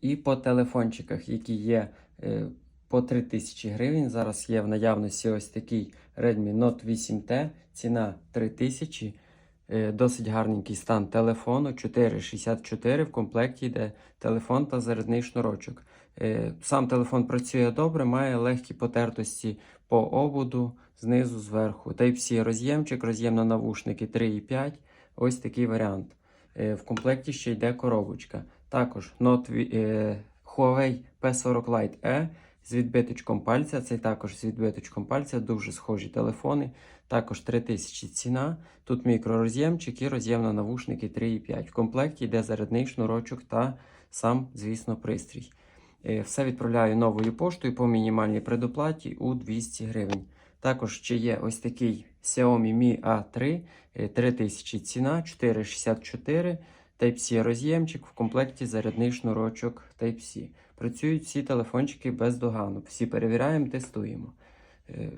І по телефончиках, які є е, по 3000 гривень. Зараз є в наявності ось такий Redmi Note 8T, ціна 3000. Е, Досить гарненький стан телефону 464. В комплекті йде телефон та зарядний шнурочок. Е, Сам телефон працює добре, має легкі потертості по ободу, знизу, зверху. Type-C роз'ємчик, роз'єм на навушники 3,5. Ось такий варіант. В комплекті ще йде коробочка. Також Note, е, Huawei P40 Lite E з відбиточком пальця. Це також з відбиточком пальця, дуже схожі телефони. Також 3000 ціна. Тут мікророз'ємчик і роз'єм на навушники 3,5. В комплекті йде зарядний шнурочок та сам, звісно, пристрій. Е, Все відправляю новою поштою по мінімальній предоплаті у 200 гривень. Також ще є ось такий Xiaomi Mi A3, е, 3000 ціна, 464, Type-C роз'ємчик, в комплекті зарядний шнурочок Type-C. Працюють всі телефончики без догану. Всі перевіряємо, тестуємо. Е,